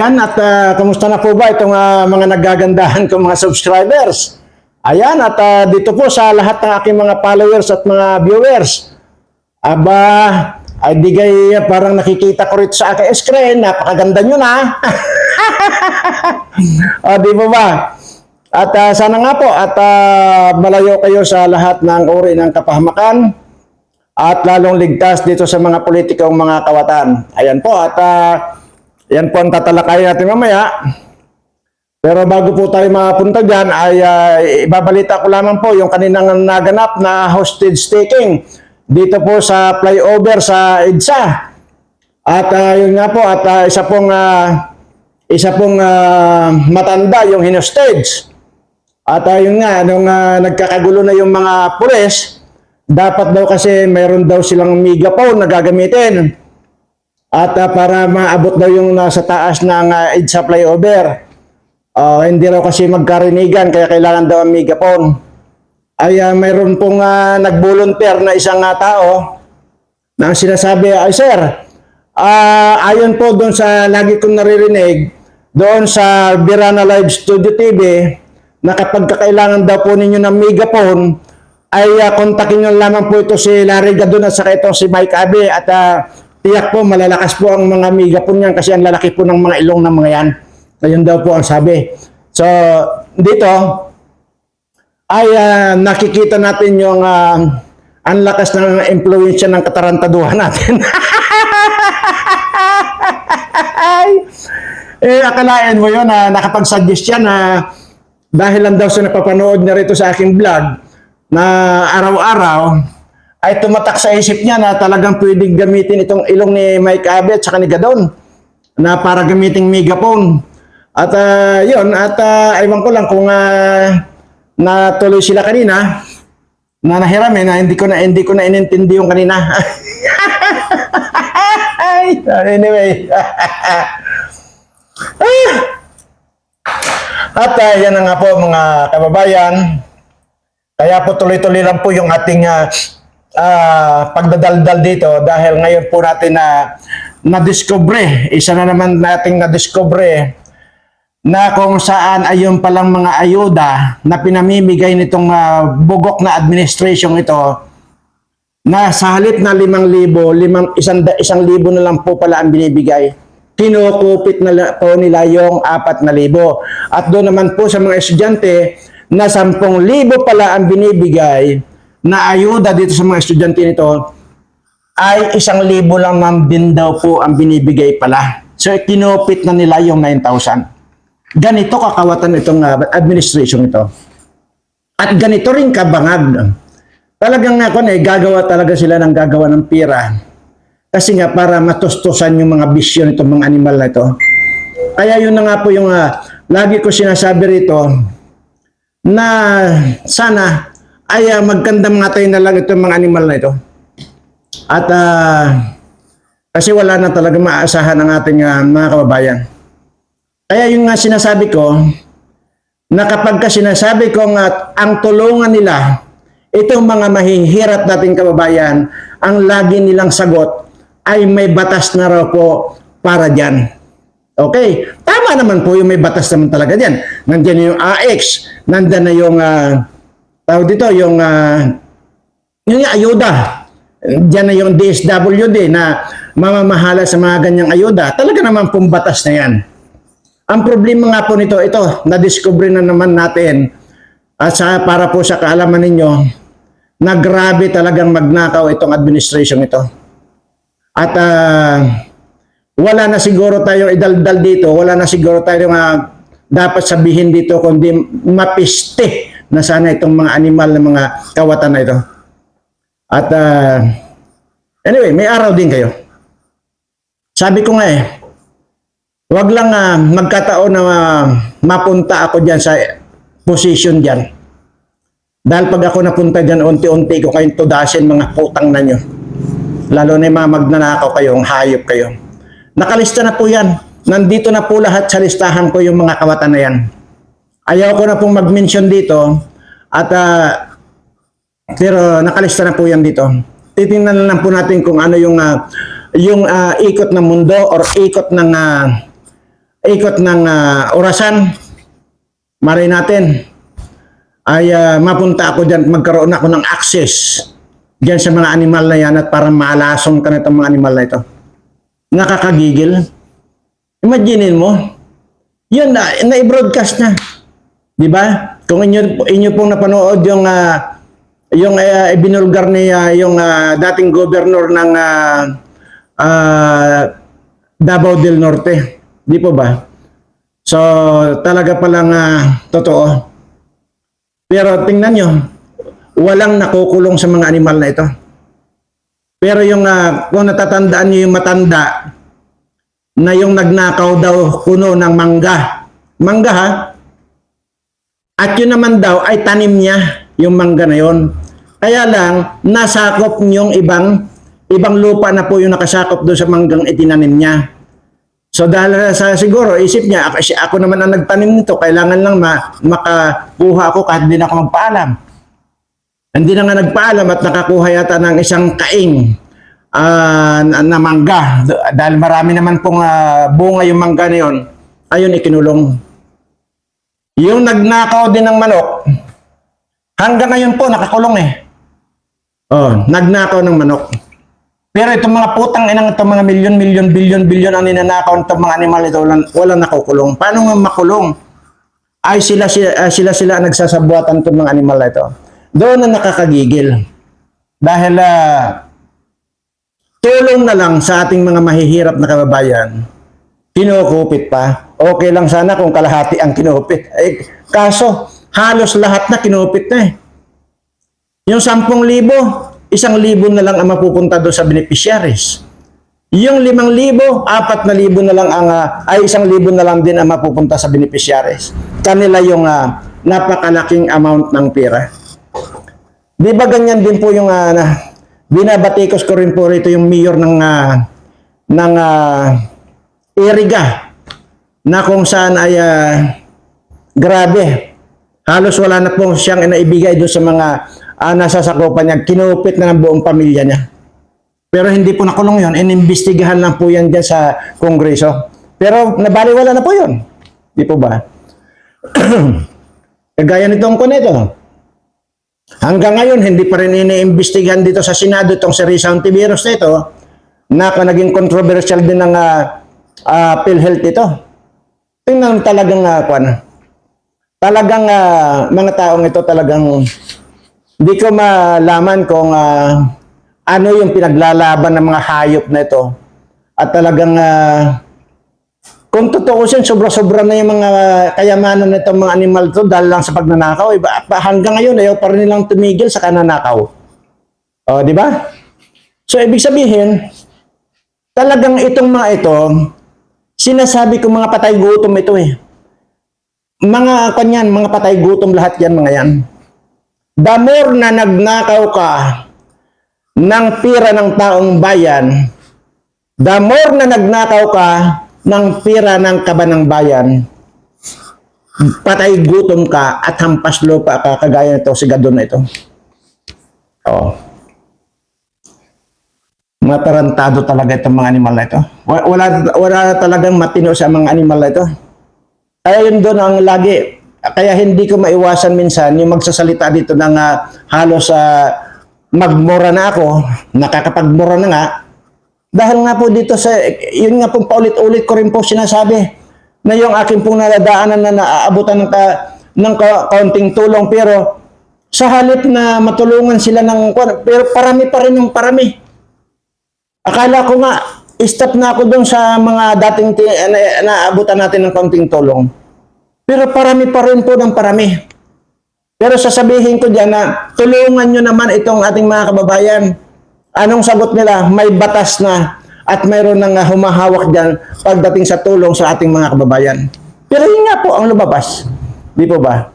Ayan, at ah, kamusta na po ba itong ah, mga nagagandahan kong mga subscribers? Ayan, at ah, dito po sa lahat ng aking mga followers at mga viewers. Aba, ay di kay parang nakikita ko rito sa aking screen, napakaganda nyo na. o, di ba ba? At ah, sana nga po, at ah, malayo kayo sa lahat ng uri ng kapahamakan at lalong ligtas dito sa mga politikong mga kawatan. Ayan po, at ah, yan po ang tatalakayin natin mamaya. Pero bago po tayo mapunta dyan, ay ah, ibabalita ko lamang po yung kaninang naganap na hostage taking dito po sa flyover sa EDSA. At ah, yun nga po, at ah, isa pong, ah, isa pong ah, matanda yung hinostage. At uh, yun nga, nung ah, nagkakagulo na yung mga pulis, dapat daw kasi mayroon daw silang megaphone na gagamitin. At ah, para maabot daw yung nasa taas ng uh, EDSA flyover. Ah, hindi raw kasi magkarinigan kaya kailangan daw ang megaphone. Ay ah, mayroon pong uh, nag-volunteer na isang ah, tao na sinasabi, ay sir, ah, ayon po doon sa lagi kong naririnig, doon sa Birana Live Studio TV, na kapag kakailangan daw po ninyo ng megaphone, ay uh, kontakin nyo lamang po ito si Larry Gadon at saka itong si Mike Abe at ah, tiyak po malalakas po ang mga megaphone niyan kasi ang lalaki po ng mga ilong ng mga yan. Ayun daw po ang sabi. So, dito, ay ah, nakikita natin yung ah, ang lakas ng impluensya ng katarantaduhan natin. eh, akalain mo yun na nakapag-suggest yan na dahil lang daw sa napapanood niya rito sa aking vlog na araw-araw ay tumatak sa isip niya na talagang pwedeng gamitin itong ilong ni Mike Abe at ni Gadon na para gamiting megaphone. At ah, yun, at uh, ewan ko lang kung ah, natuloy sila kanina na nahiramin na hindi ko na hindi ko na inintindi yung kanina. anyway. Ah! At uh, yan na nga po mga kababayan. Kaya po tuloy-tuloy lang po yung ating ah, ah, pagdadaldal dito dahil ngayon po natin na na-discover, isa na naman nating na-discover na kung saan ayun palang mga ayuda na pinamimigay nitong ah, bugok na administration ito na sa halip na limang libo, limang, isang, isang libo na lang po pala ang binibigay. Kinukupit na po nila yung apat na libo. At doon naman po sa mga estudyante na sampung libo pala ang binibigay na ayuda dito sa mga estudyante nito ay isang libo lang ma'am din daw po ang binibigay pala. So kinupit na nila yung 9,000. Ganito kakawatan itong uh, administration ito. At ganito rin kabangag. Talagang nga ko eh, gagawa talaga sila ng gagawa ng pira. Kasi nga para matustusan yung mga bisyon itong mga animal na ito. Kaya yun na nga po yung uh, lagi ko sinasabi rito na sana ay uh, magkandam-ngatay na lang itong mga animal na ito. At ah, kasi wala na talaga maaasahan ng ating ah, mga kababayan. Kaya yung nga sinasabi ko, na kapag ka sinasabi ko nga ang tulungan nila, itong mga mahihirap nating kababayan, ang lagi nilang sagot ay may batas na raw po para dyan. Okay, tama naman po yung may batas naman talaga dyan. Nandiyan yung AX, nandiyan na yung, uh, tawag dito, yung, ah, yung ayuda. Diyan na yung DSWD na mamamahala sa mga ganyang ayuda. Talaga naman pong batas na yan. Ang problema nga po nito, ito, na-discover na naman natin at sa, para po sa kaalaman ninyo, na grabe talagang magnakaw itong administration ito. At ah, wala na siguro tayo idaldal dito, wala na siguro tayo nga dapat sabihin dito kundi mapiste na sana itong mga animal na mga kawatan na ito. At ah, anyway, may araw din kayo. Sabi ko nga eh, wag lang ah, magkataon na ah, mapunta ako diyan sa position diyan. Dahil pag ako napunta diyan, unti-unti ko kayong tudasin mga putang na nyo. Lalo na yung mga magnanakaw kayong hayop kayo. Nakalista na po yan. Nandito na po lahat sa listahan ko yung mga kawatan na yan. Ayaw ko na pong mag-mention dito at ah, pero nakalista na po yan dito. Titingnan na lang po natin kung ano yung ah, yung ah, ikot ng mundo or ikot ng ah, ikot ng ah, orasan, maray natin, ay ah, mapunta ako dyan, magkaroon ako ng access dyan sa mga animal na yan at parang maalasong ka na itong mga animal na ito. Nakakagigil. Imaginin mo, yun na, na-broadcast na. Di ba? Kung inyo, inyo pong napanood yung ah, yung uh, ibinulgar ni ah, yung ah, dating governor ng ah, ah, Davao del Norte. Di po ba? So, talaga palang ah, totoo. Pero tingnan nyo, walang nakukulong sa mga animal na ito. Pero yung, ah, kung natatandaan nyo yung matanda, na yung nagnakaw daw kuno ng mangga. Mangga ha? At yun naman daw ay tanim niya yung mangga na yon. Kaya lang, nasakop yung ibang ibang lupa na po yung nakasakop doon sa manggang itinanim niya. So dahil sa siguro isip niya, ako, ako naman ang nagtanim nito, kailangan lang ma, makakuha ako kahit hindi na ako magpaalam. Hindi na nga nagpaalam at nakakuha yata ng isang kaing ah, na, na mangga. Dahil marami naman pong ah, bunga yung mangga na yun, ayun ikinulong. Yung nagnakaw din ng manok, hanggang ngayon po nakakulong eh. Oh, nagnakaw ng manok. Pero itong mga putang inang itong mga milyon, milyon, bilyon, bilyon ang ninanakaw itong mga animal ito, walang, walang nakukulong. Paano nga makulong? Ay sila sila, ah, sila, sila nagsasabuatan itong mga animal ito. Doon na nakakagigil. Dahil ah, tulong na lang sa ating mga mahihirap na kababayan, kinukupit pa. Okay lang sana kung kalahati ang kinupit. Eh, kaso, halos lahat na kinupit na eh. Yung 10,000, isang libo na lang ang mapupunta doon sa beneficiaries. Yung 5,000, 4,000 na lang ang, ah, ay isang libo na lang din ang mapupunta sa beneficiaries. Kanila yung ah, napakalaking amount ng pera. Di ba ganyan din po yung ah, na, binabatikos ko rin po rito yung mayor ng ah, ng ah, Iriga na kung saan ay ah, grabe. Halos wala na po siyang naibigay doon sa mga uh, nasasakupan niya. Kinupit na ng buong pamilya niya. Pero hindi po nakulong yun. Inimbestigahan lang po yan dyan sa kongreso. Pero nabaliwala na po yun. Di po ba? Kagaya nitong kuneto Hanggang ngayon, hindi pa rin iniimbestigahan dito sa Senado itong si Risa Antivirus na ito na naging controversial din ng uh, PhilHealth ito. Tingnan talagang, uh, kwan, talagang ah, mga taong ito talagang hindi ko malaman kung ah, ano yung pinaglalaban ng mga hayop na ito. At talagang ah, kung totoo sin, sobra-sobra na yung mga kayamanan nitong mga animal to dahil lang sa pagnanakaw. Iba, pa- hanggang ngayon, ayaw pa rin nilang tumigil sa kananakaw. O, di ba? So, ibig sabihin, talagang itong mga ito, sinasabi ko mga patay gutom ito eh. Mga kanyan, mga patay gutom lahat yan, mga yan. The more na nagnakaw ka ng pira ng taong bayan, the more na nagnakaw ka ng pira ng kabanang bayan, patay gutom ka at hampas lupa ka kagaya nito si Gadon na ito. Oo. Matarantado talaga itong mga animal na ito. Wa- Wala, wala talagang matino sa mga animal na ito. Kaya yun doon ang lagi. Kaya hindi ko maiwasan minsan yung magsasalita dito ng ah, halos sa magmura na ako, nakakapagmura na nga, dahil nga po dito sa, yun nga pong paulit-ulit ko rin po sinasabi na yung akin pong nadadaanan na naaabutan ng, ka, ng ka, kaunting tulong pero sa halip na matulungan sila ng pero parami pa rin yung parami. Akala ko nga, stop na ako doon sa mga dating ti- na, naabutan natin ng kaunting tulong. Pero parami pa rin po ng parami. Pero sasabihin ko dyan na tulungan nyo naman itong ating mga kababayan. Anong sagot nila? May batas na at mayroon uh, humahawak dyan pagdating sa tulong sa ating mga kababayan. Pero yun nga po ang lumabas. Di po ba?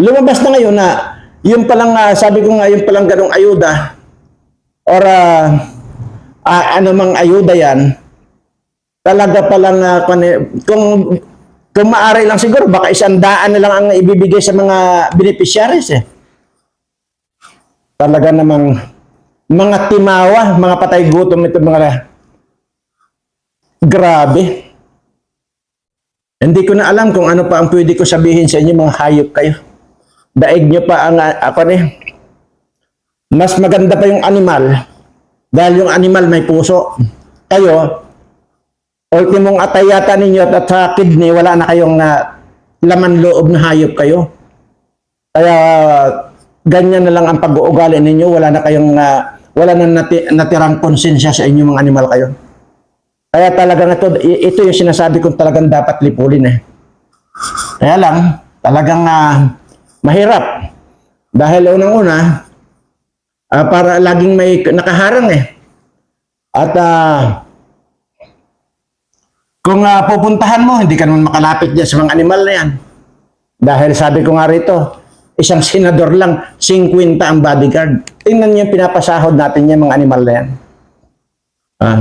Lumabas na ngayon na yung palang, ah, sabi ko nga, yung palang ganong ayuda or ah, ah, ano mang ayuda yan, talaga palang uh, kung kung maaari lang siguro baka isang daan na lang ang ibibigay sa mga beneficiaries eh. Talaga namang mga timawa, mga patay gutom ito mga grabe. Hindi ko na alam kung ano pa ang pwede ko sabihin sa inyo mga hayop kayo. Daig nyo pa ang ah, ako ni. Mas maganda pa yung animal dahil yung animal may puso. Kayo, ultimong atay yata ninyo at sa kidney, wala na kayong ah, laman loob na hayop kayo. Kaya ganyan na lang ang pag-uugali ninyo, wala na kayong ah, wala na nati- natirang konsensya sa inyong mga animal kayo. Kaya talagang ito, ito yung sinasabi kong talagang dapat lipulin eh. Kaya lang, talagang ah, mahirap. Dahil unang-una, ah, para laging may nakaharang eh. At ah, kung ah, pupuntahan mo, hindi ka naman makalapit dyan sa mga animal na yan. Dahil sabi ko nga rito, isang senador lang, 50 ang bodyguard. Tingnan niyo pinapasahod natin yung mga animal na yan. Ah.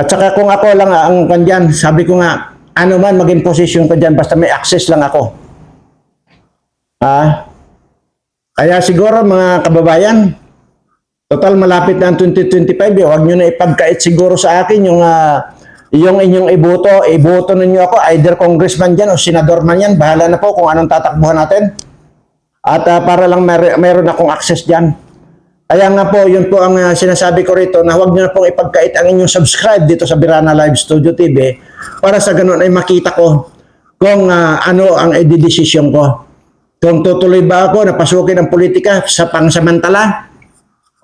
At saka kung ako lang ang kandyan, sabi ko nga, ano man maging posisyon ko dyan, basta may access lang ako. Ah. Kaya siguro mga kababayan, total malapit na ang 2025, eh, huwag nyo na ipagkait siguro sa akin yung ah, yung inyong iboto, iboto ninyo ako, either congressman dyan o senador man yan, bahala na po kung anong tatakbuhan natin. At ah, para lang mer- meron akong access dyan. Kaya nga po, yun po ang ah, sinasabi ko rito na huwag nyo na pong ipagkait ang inyong subscribe dito sa Birana Live Studio TV para sa ganun ay makita ko kung ah, ano ang edidesisyon ko. Kung tutuloy ba ako na pasukin ang politika sa pangsamantala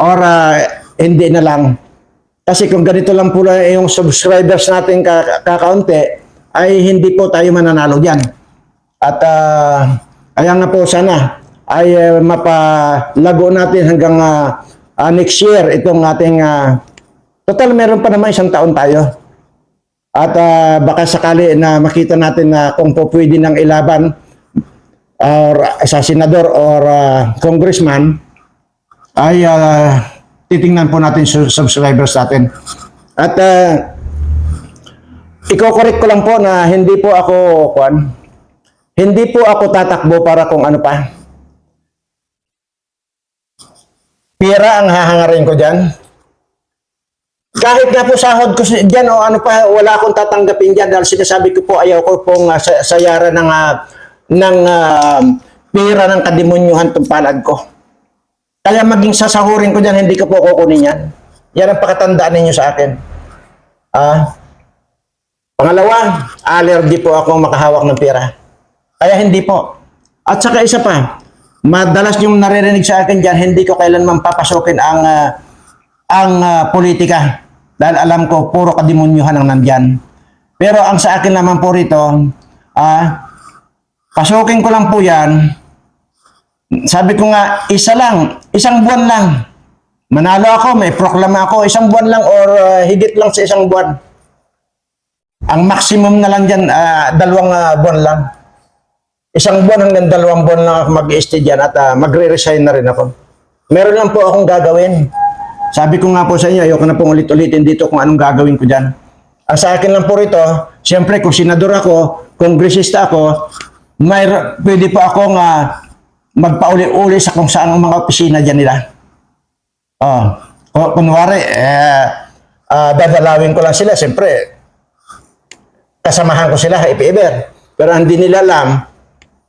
or ah, hindi na lang. Kasi kung ganito lang po yung subscribers natin ka- kakaunti, ay hindi po tayo mananalo dyan. At ah, kaya nga po sana ay uh, mapalago natin hanggang ah, ah, next year itong ating ah, total meron pa naman isang taon tayo. At ah, baka sakali na makita natin na kung po pwede nang ilaban or sa senador or ah, congressman ay ah, titingnan po natin subscribers natin. At uh, iko-correct ko lang po na hindi po ako kwan, hindi po ako tatakbo para kung ano pa. Pira ang hahangarin ko dyan. Kahit nga po sahod ko dyan o ano pa, wala akong tatanggapin dyan dahil sinasabi ko po ayaw ko pong uh, sa- sayara ng, ah, ng ah, pira ng kadimunyuhan tong palad ko. Kaya maging sasahurin ko dyan, hindi ko po kukunin yan. Yan ang pakatandaan ninyo sa akin. Ah, pangalawa, allergy po ako makahawak ng pera. Kaya hindi po. At saka isa pa, madalas yung naririnig sa akin dyan, hindi ko kailanman papasukin ang ah, ang ah, politika. Dahil alam ko, puro kadimunyuhan ang nandyan. Pero ang sa akin naman po rito, ah, pasukin ko lang po yan, sabi ko nga, isa lang, isang buwan lang. Manalo ako, may proklama ako, isang buwan lang or uh, higit lang sa isang buwan. Ang maximum na lang dyan, ah, dalawang ah, buwan lang. Isang buwan hanggang dalawang buwan lang ako mag-stay dyan at ah, magre-resign na rin ako. Meron lang po akong gagawin. Sabi ko nga po sa inyo, ayoko na pong ulit-ulitin dito kung anong gagawin ko dyan. Ang sa akin lang po rito, siyempre kung senador ako, kongresista ako, may, pwede po akong ah, magpauli-uli sa kung saan ang mga opisina dyan nila. Oh, ku- kunwari, eh, ah, dadalawin ko lang sila, siyempre, kasamahan ko sila, if ever. Pero hindi nila alam,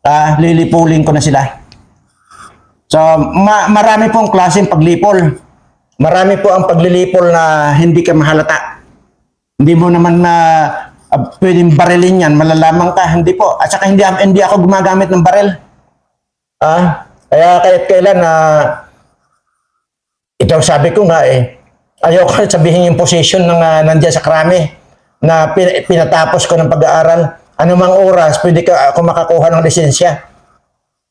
ah, lilipulin ko na sila. So, ma- marami pong klaseng paglipol. Marami po ang paglilipol na hindi ka mahalata. Hindi mo naman na ah, pwedeng barilin yan, malalaman ka. Hindi po. At saka hindi, hindi ako gumagamit ng baril. Ah, kaya kahit kailan na ito sabi ko nga eh, ayoko sabihin yung position ng uh, nandiyan sa krami na pin- pinatapos ko ng pag-aaral. Anumang oras, pwede ka ako makakuha ng lisensya.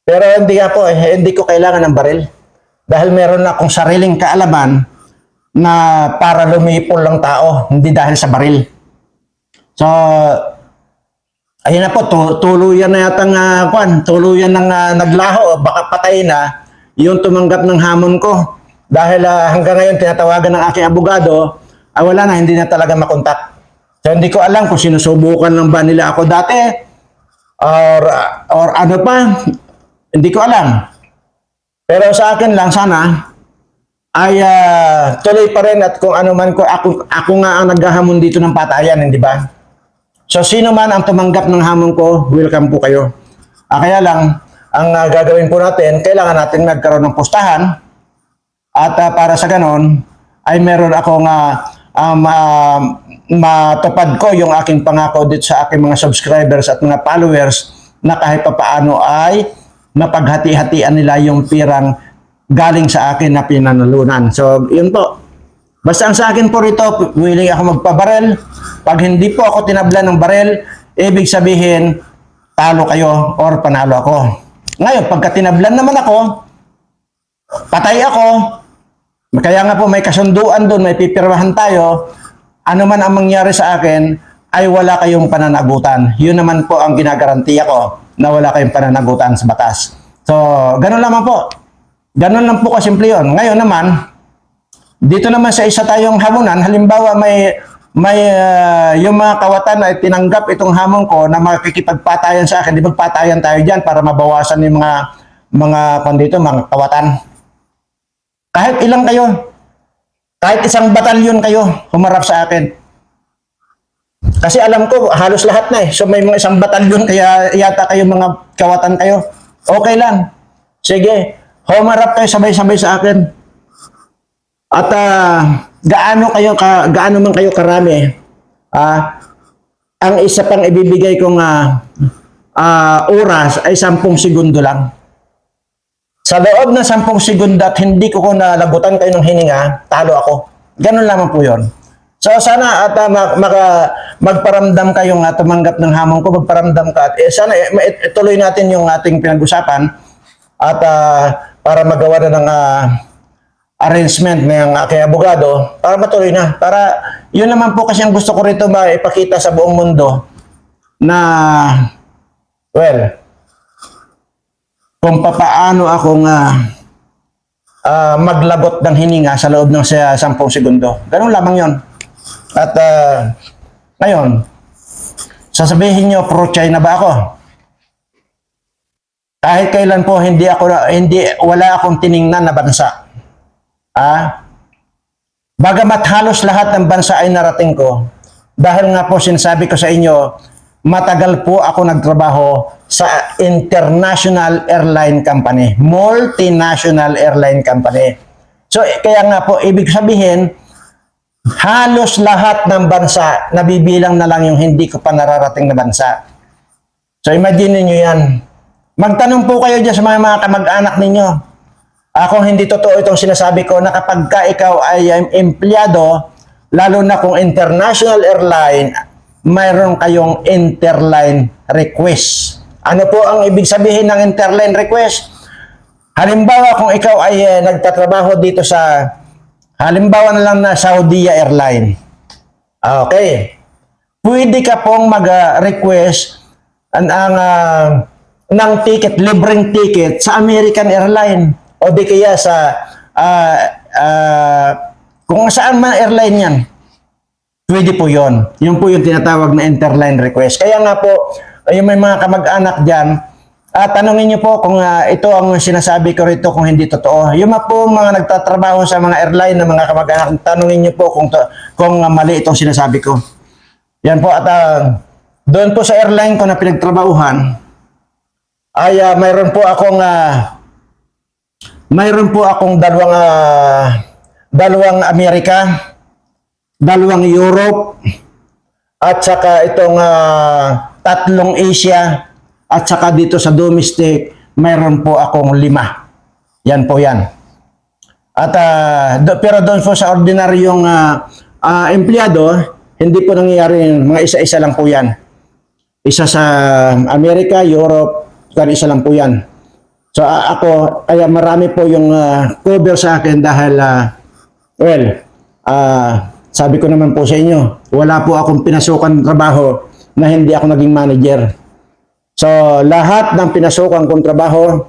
Pero hindi nga po, eh, hindi ko kailangan ng baril. Dahil meron na akong sariling kaalaman na para lumipol lang tao, hindi dahil sa baril. So, ayun na po, tu- tuluyan na yata nga, kwan, tuluyan ng ah, naglaho, baka patay na yung tumanggap ng hamon ko. Dahil ah, hanggang ngayon tinatawagan ng aking abogado, ah, wala na, hindi na talaga makontak. So, hindi ko alam kung sinusubukan lang ba nila ako dati or, or ano pa, hindi ko alam. Pero sa akin lang sana ay ah, tuloy pa rin at kung ano man ko ako ako nga ang naghahamon dito ng patayan, hindi ba? So sino man ang tumanggap ng hamon ko, welcome po kayo. Ah, kaya lang, ang ah, gagawin po natin, kailangan natin magkaroon ng pustahan at ah, para sa ganon, ay meron akong uh, um, ah, matupad ko yung aking pangako dito sa aking mga subscribers at mga followers na kahit papaano ay mapaghati-hatian nila yung pirang galing sa akin na pinanalunan. So, yun po. Basta ang sa akin po rito, willing ako magpabarel. Pag hindi po ako tinabla ng barel, ibig sabihin, talo kayo or panalo ako. Ngayon, pagka tinablan naman ako, patay ako, kaya nga po may kasunduan doon, may pipirmahan tayo, ano man ang mangyari sa akin, ay wala kayong pananagutan. Yun naman po ang ginagarantiya ko na wala kayong pananagutan sa batas. So, ganun lamang po. Ganun lang po kasimple yun. Ngayon naman, dito naman sa isa tayong hamunan, halimbawa may may ah, yung mga kawatan ay tinanggap itong hamon ko na makikipagpatayan sa akin, di magpatayan tayo diyan para mabawasan yung mga mga kondito, mga kawatan. Kahit ilang kayo, kahit isang batalyon kayo humarap sa akin. Kasi alam ko, halos lahat na eh. So may mga isang batalyon, kaya yata kayo mga kawatan kayo. Okay lang. Sige, humarap kayo sabay-sabay sa akin. At ah, gaano kayo ka, gaano man kayo karami, ah, ang isa pang ibibigay kong ah, ah, oras ay 10 segundo lang. Sa loob ng 10 segundo at hindi ko ko nalabutan kayo ng hininga, talo ako. Ganun lamang po yun. So sana at uh, mag, maka- magparamdam kayong uh, tumanggap ng hamon ko, magparamdam ka. At eh, sana eh, ituloy natin yung ating pinag-usapan at ah, para magawa na ng ah, arrangement ng aking abogado para matuloy na. Para yun naman po kasi ang gusto ko rito maipakita sa buong mundo na well, kung papaano ako nga ah, maglagot ng hininga sa loob ng sa 10 segundo. Ganun lamang yon. At ah, ngayon, sasabihin nyo, pro-China ba ako? Kahit kailan po hindi ako hindi wala akong tiningnan na bansa. Ah? Bagamat halos lahat ng bansa ay narating ko, dahil nga po sinasabi ko sa inyo, matagal po ako nagtrabaho sa international airline company, multinational airline company. So, kaya nga po, ibig sabihin, halos lahat ng bansa, nabibilang na lang yung hindi ko pa nararating na bansa. So, imagine niyo yan. Magtanong po kayo dyan sa mga, mga kamag-anak ninyo. Ah, kung hindi totoo itong sinasabi ko na kapag ka ikaw ay empleyado, lalo na kung international airline, mayroon kayong interline request. Ano po ang ibig sabihin ng interline request? Halimbawa kung ikaw ay eh, nagtatrabaho dito sa halimbawa na lang na Saudi Airline. Okay. Pwede ka pong mag-request ang, ang ah, ng ticket, libreng ticket sa American Airline o di kaya sa ah, ah, kung saan man airline yan. Pwede po yon. Yun po yung tinatawag na interline request. Kaya nga po, yung may mga kamag-anak dyan, at tanongin niyo po kung ah, ito ang sinasabi ko rito kung hindi totoo. Yung mga po mga nagtatrabaho sa mga airline na mga kamag-anak, tanongin niyo po kung, to, kung ah, mali itong sinasabi ko. Yan po at ah, doon po sa airline ko na pinagtrabahuhan ay ah, mayroon po akong ah, mayroon po akong dalawang ah, dalawang Amerika, dalawang Europe, at saka itong ah, tatlong Asia, at saka dito sa domestic, mayroon po akong lima. Yan po yan. At ah, do- pero doon po sa ordinaryong ah, ah, empleyado, hindi po nangyayari mga isa-isa lang po yan. Isa sa Amerika, Europe, kan isa lang po yan. So a- ako, kaya marami po yung ah, cover sa akin dahil, ah, well, ah, sabi ko naman po sa inyo, wala po akong pinasukan trabaho na hindi ako naging manager. So lahat ng pinasukan kong trabaho,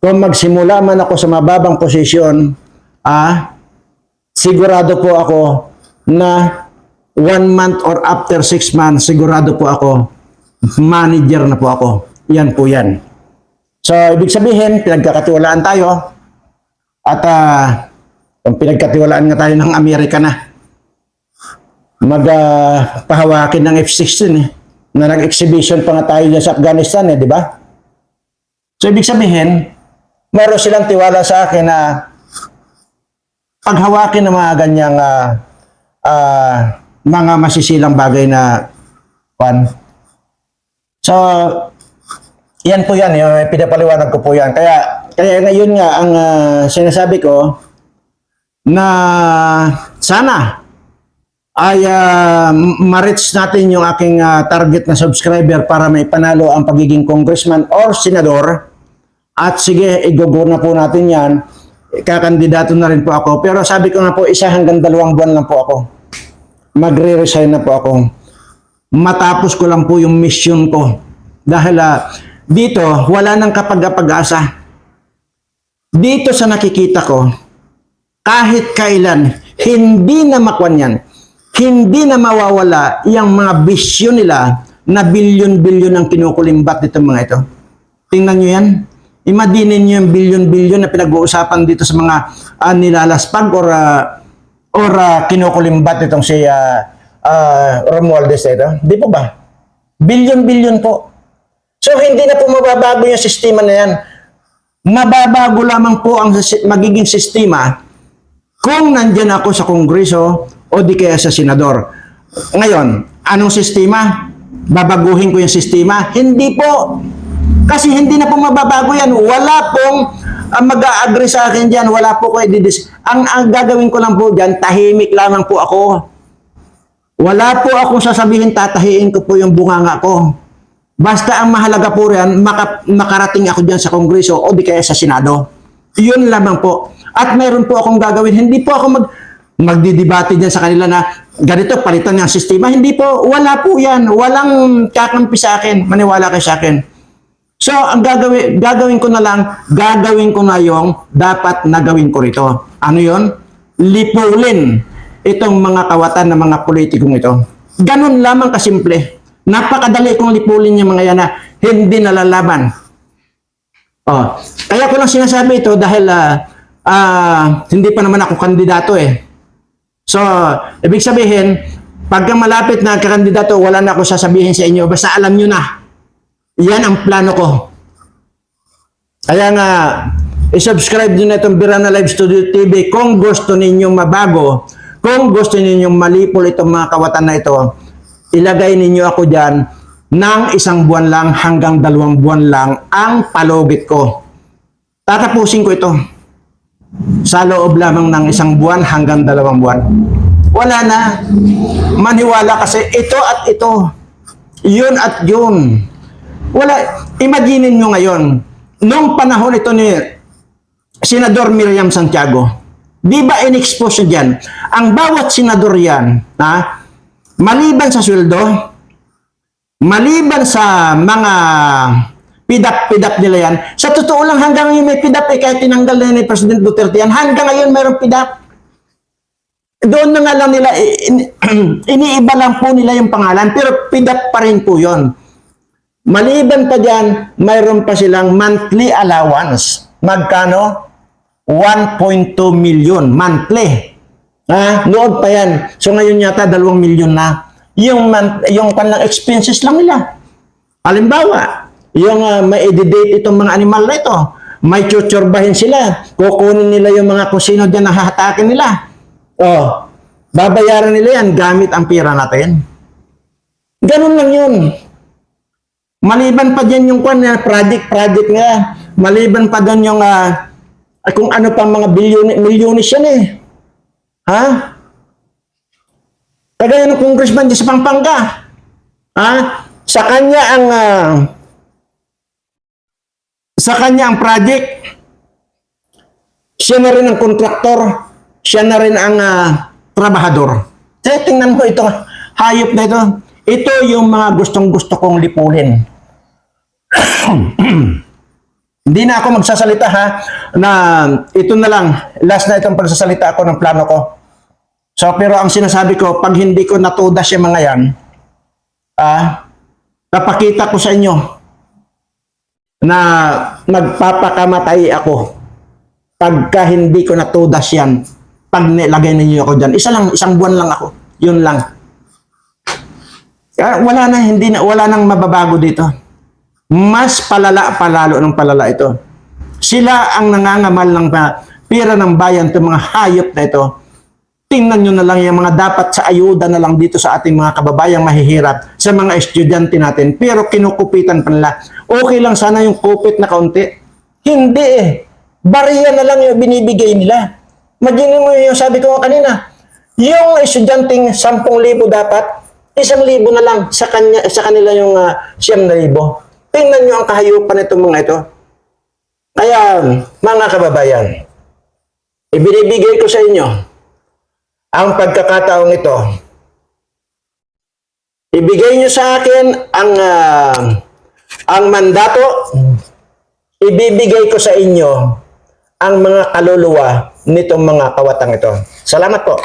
kung magsimula man ako sa mababang posisyon, ah, sigurado po ako na one month or after six months, sigurado po ako, manager na po ako. Yan po yan. So, ibig sabihin, pinagkakatiwalaan tayo. At ah, kung pinagkatiwalaan nga tayo ng Amerika na, magpahawakin ng F-16 eh. na nag-exhibition pa nga tayo sa Afghanistan eh, di ba? So, ibig sabihin, meron silang tiwala sa akin na paghawakin ng mga ganyang ah, ah, mga masisilang bagay na pan. So, yan po yan, yung pinapaliwanag ko po yan. Kaya, kaya ngayon nga, ang ah, sinasabi ko, na sana ay uh, ma-reach natin yung aking ah, target na subscriber para may panalo ang pagiging congressman or senador. At sige, igugor na po natin yan. Kakandidato na rin po ako. Pero sabi ko nga po, isa hanggang dalawang buwan lang po ako. Magre-resign na po ako. Matapos ko lang po yung mission ko. Dahil ah, dito, wala nang kapag-pag-asa. Dito sa nakikita ko, kahit kailan, hindi na makwan yan. Hindi na mawawala yung mga bisyon nila na bilyon-bilyon ang kinukulimbat dito mga ito. Tingnan nyo yan. Imagine nyo yung bilyon-bilyon na pinag-uusapan dito sa mga uh, nilalaspag or, ah, or ah, kinukulimbat itong si uh, Romualdez ito. Di po ba? Bilyon-bilyon po. So hindi na po mababago yung sistema na yan. Mababago lamang po ang magiging sistema kung nandyan ako sa kongreso o di kaya sa senador. Ngayon, anong sistema? Babaguhin ko yung sistema? Hindi po. Kasi hindi na po mababago yan. Wala pong uh, mag-agree sa akin dyan. Wala po ko i-dis- ang, ang gagawin ko lang po dyan, tahimik lamang po ako. Wala po akong sasabihin, tatahiin ko po yung bunganga ko. Basta ang mahalaga po riyan, maka, makarating ako dyan sa kongreso o di kaya sa senado. Yun lamang po. At meron po akong gagawin. Hindi po ako mag magdidebate dyan sa kanila na ganito, palitan ng sistema. Hindi po, wala po yan. Walang kakampi sa akin. Maniwala kayo sa akin. So, ang gagawin, gagawin ko na lang, gagawin ko na yung dapat na gawin ko rito. Ano yon? Lipulin itong mga kawatan ng mga politikong ito. Ganun lamang kasimple. Napakadali kong lipulin yung mga yan na hindi nalalaban. Oh, kaya ko lang sinasabi ito dahil ah, ah, hindi pa naman ako kandidato eh. So, ibig sabihin, pagka malapit na kakandidato, wala na ako sasabihin sa inyo. Basta alam nyo na. Yan ang plano ko. Kaya nga, i-subscribe nyo na itong Birana Live Studio TV kung gusto ninyong mabago, kung gusto ninyong malipol itong mga kawatan na ito, ilagay ninyo ako dyan ng isang buwan lang hanggang dalawang buwan lang ang palugit ko. Tatapusin ko ito sa loob lamang ng isang buwan hanggang dalawang buwan. Wala na. Maniwala kasi ito at ito. Yun at yun. Wala. Imaginin nyo ngayon, nung panahon ito ni Senador Miriam Santiago, di ba in-expose dyan? Ang bawat senador yan, ha, maliban sa sweldo, maliban sa mga pidap-pidap nila yan, sa totoo lang hanggang ngayon may pidap eh, kahit tinanggal na ni President Duterte yan, hanggang ngayon mayroong pidap. Doon na nga lang nila, in- iniiba lang po nila yung pangalan, pero pidap pa rin po yon. Maliban pa dyan, mayroon pa silang monthly allowance. Magkano? 1.2 million monthly. Ha? Noon pa yan. So ngayon yata 2 million na. Yung, month, yung kanilang expenses lang nila. Halimbawa, yung uh, may edidate itong mga animal na ito, may chuchurbahin sila, kukunin nila yung mga kusino dyan na hahatakin nila. Oh, babayaran nila yan gamit ang pera natin. Ganun lang yun. Maliban pa dyan yung kwan project, project nga. Maliban pa doon yung ah, kung ano pa mga bilyon, milyones yan eh. Ha? Kagaya ng congressman dyan sa Pampanga. Ha? Sa kanya ang ah, sa kanya ang project. Siya na rin ang kontraktor. Siya na rin ang ah, trabahador. Kaya tingnan mo ito, hayop na ito. Ito yung mga gustong gusto kong lipulin. Hindi na ako magsasalita ha, na ito na lang, last na itong pagsasalita ako ng plano ko. So, pero ang sinasabi ko, pag hindi ko natudas yung mga yan, ah, napakita ko sa inyo na magpapakamatay ako pagka hindi ko natudas yan, pag nilagay ninyo ako dyan. Isa lang, isang buwan lang ako. Yun lang. Ah, wala na, hindi na, wala nang mababago dito. Mas palala palalo ng palala ito. Sila ang nangangamal ng pira ng bayan, itong mga hayop na ito. Tingnan nyo na lang yung mga dapat sa ayuda na lang dito sa ating mga kababayang mahihirap, sa mga estudyante natin. Pero kinukupitan pa nila. Okay lang sana yung kupit na kaunti. Hindi eh. Bariya na lang yung binibigay nila. Magiging mo yung sabi ko kanina, yung estudyanteng 10,000 dapat, isang libo na lang sa kanya sa kanila yung uh, siyam na libo. Tingnan nyo ang kahayupan nitong mga ito. Kaya, mga kababayan, ibinibigay ko sa inyo ang pagkakataong ito. Ibigay nyo sa akin ang ah, ang mandato. Ibibigay ko sa inyo ang mga kaluluwa nitong mga kawatang ito. Salamat po.